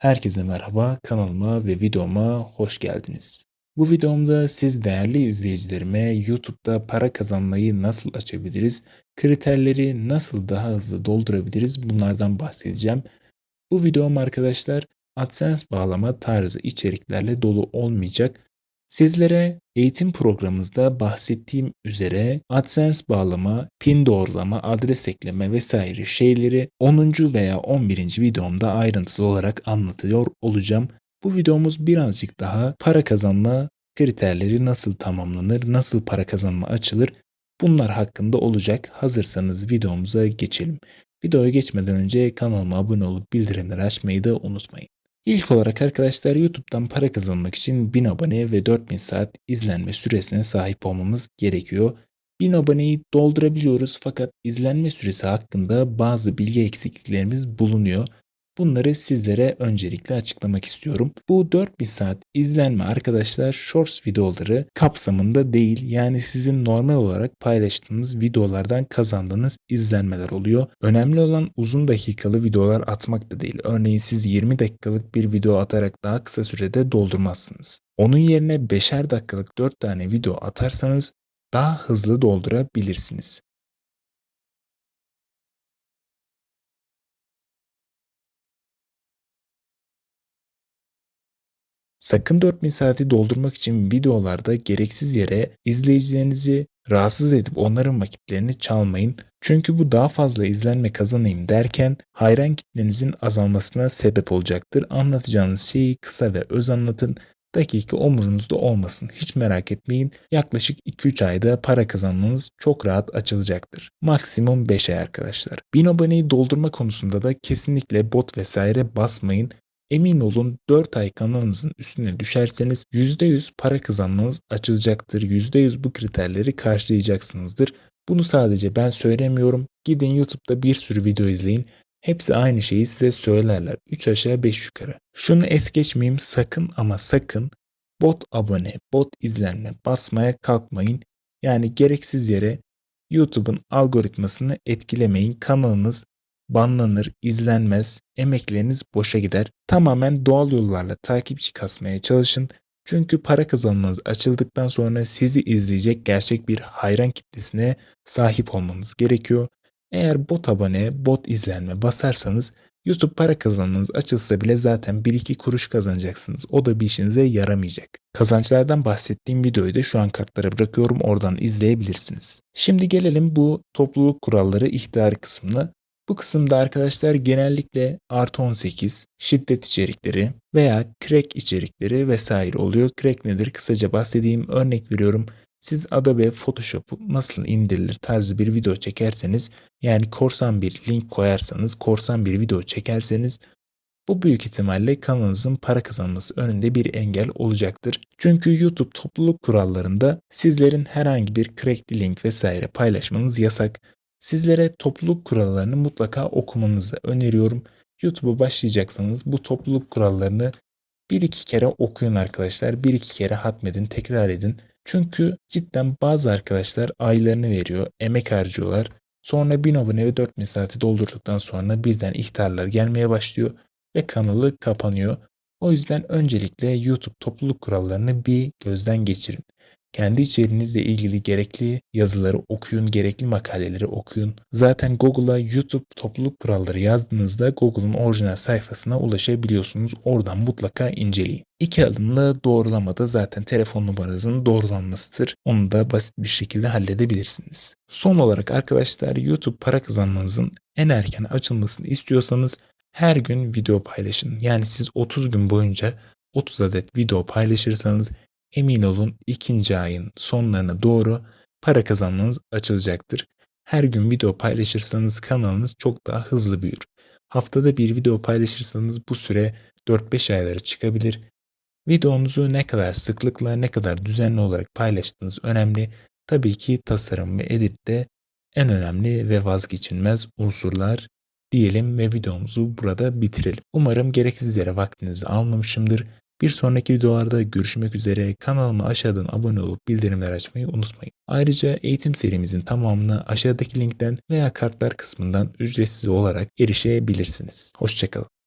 Herkese merhaba, kanalıma ve videoma hoş geldiniz. Bu videomda siz değerli izleyicilerime YouTube'da para kazanmayı nasıl açabiliriz, kriterleri nasıl daha hızlı doldurabiliriz bunlardan bahsedeceğim. Bu videom arkadaşlar AdSense bağlama tarzı içeriklerle dolu olmayacak. Sizlere eğitim programımızda bahsettiğim üzere AdSense bağlama, pin doğrulama, adres ekleme vesaire şeyleri 10. veya 11. videomda ayrıntılı olarak anlatıyor olacağım. Bu videomuz birazcık daha para kazanma kriterleri nasıl tamamlanır, nasıl para kazanma açılır bunlar hakkında olacak. Hazırsanız videomuza geçelim. Videoya geçmeden önce kanalıma abone olup bildirimleri açmayı da unutmayın. İlk olarak arkadaşlar YouTube'dan para kazanmak için 1000 abone ve 4000 saat izlenme süresine sahip olmamız gerekiyor. 1000 aboneyi doldurabiliyoruz fakat izlenme süresi hakkında bazı bilgi eksikliklerimiz bulunuyor. Bunları sizlere öncelikle açıklamak istiyorum. Bu 4000 saat izlenme arkadaşlar shorts videoları kapsamında değil. Yani sizin normal olarak paylaştığınız videolardan kazandığınız izlenmeler oluyor. Önemli olan uzun dakikalı videolar atmak da değil. Örneğin siz 20 dakikalık bir video atarak daha kısa sürede doldurmazsınız. Onun yerine 5'er dakikalık 4 tane video atarsanız daha hızlı doldurabilirsiniz. Sakın 4000 saati doldurmak için videolarda gereksiz yere izleyicilerinizi rahatsız edip onların vakitlerini çalmayın. Çünkü bu daha fazla izlenme kazanayım derken hayran kitlenizin azalmasına sebep olacaktır. Anlatacağınız şeyi kısa ve öz anlatın. Dakika umurunuzda olmasın. Hiç merak etmeyin. Yaklaşık 2-3 ayda para kazanmanız çok rahat açılacaktır. Maksimum 5 ay arkadaşlar. 1000 aboneyi doldurma konusunda da kesinlikle bot vesaire basmayın. Emin olun 4 ay kanalınızın üstüne düşerseniz %100 para kazanmanız açılacaktır. %100 bu kriterleri karşılayacaksınızdır. Bunu sadece ben söylemiyorum. Gidin YouTube'da bir sürü video izleyin. Hepsi aynı şeyi size söylerler. 3 aşağı 5 yukarı. Şunu es geçmeyeyim sakın ama sakın bot abone, bot izlenme basmaya kalkmayın. Yani gereksiz yere YouTube'un algoritmasını etkilemeyin. Kanalınız banlanır, izlenmez, emekleriniz boşa gider. Tamamen doğal yollarla takipçi kasmaya çalışın. Çünkü para kazanmanız açıldıktan sonra sizi izleyecek gerçek bir hayran kitlesine sahip olmanız gerekiyor. Eğer bot abone, bot izlenme basarsanız YouTube para kazanmanız açılsa bile zaten 1-2 kuruş kazanacaksınız. O da bir işinize yaramayacak. Kazançlardan bahsettiğim videoyu da şu an kartlara bırakıyorum. Oradan izleyebilirsiniz. Şimdi gelelim bu topluluk kuralları ihtarı kısmına. Bu kısımda arkadaşlar genellikle artı 18, şiddet içerikleri veya crack içerikleri vesaire oluyor. Crack nedir? Kısaca bahsedeyim. Örnek veriyorum. Siz Adobe Photoshop'u nasıl indirilir tarzı bir video çekerseniz yani korsan bir link koyarsanız, korsan bir video çekerseniz bu büyük ihtimalle kanalınızın para kazanması önünde bir engel olacaktır. Çünkü YouTube topluluk kurallarında sizlerin herhangi bir crackli link vesaire paylaşmanız yasak. Sizlere topluluk kurallarını mutlaka okumanızı öneriyorum. YouTube'a başlayacaksanız bu topluluk kurallarını bir iki kere okuyun arkadaşlar. Bir iki kere hatmedin, tekrar edin. Çünkü cidden bazı arkadaşlar aylarını veriyor, emek harcıyorlar. Sonra 1000 abone ve 4000 saati doldurduktan sonra birden ihtarlar gelmeye başlıyor ve kanalı kapanıyor. O yüzden öncelikle YouTube topluluk kurallarını bir gözden geçirin. Kendi içeriğinizle ilgili gerekli yazıları okuyun, gerekli makaleleri okuyun. Zaten Google'a YouTube topluluk kuralları yazdığınızda Google'un orijinal sayfasına ulaşabiliyorsunuz. Oradan mutlaka inceleyin. İki adımlı doğrulamada zaten telefon numaranızın doğrulanmasıdır. Onu da basit bir şekilde halledebilirsiniz. Son olarak arkadaşlar YouTube para kazanmanızın en erken açılmasını istiyorsanız her gün video paylaşın. Yani siz 30 gün boyunca 30 adet video paylaşırsanız Emin olun ikinci ayın sonlarına doğru para kazanmanız açılacaktır. Her gün video paylaşırsanız kanalınız çok daha hızlı büyür. Haftada bir video paylaşırsanız bu süre 4-5 aylara çıkabilir. Videonuzu ne kadar sıklıkla ne kadar düzenli olarak paylaştığınız önemli. Tabii ki tasarım ve edit de en önemli ve vazgeçilmez unsurlar diyelim ve videomuzu burada bitirelim. Umarım gereksiz yere vaktinizi almamışımdır. Bir sonraki videolarda görüşmek üzere. Kanalıma aşağıdan abone olup bildirimler açmayı unutmayın. Ayrıca eğitim serimizin tamamını aşağıdaki linkten veya kartlar kısmından ücretsiz olarak erişebilirsiniz. Hoşçakalın.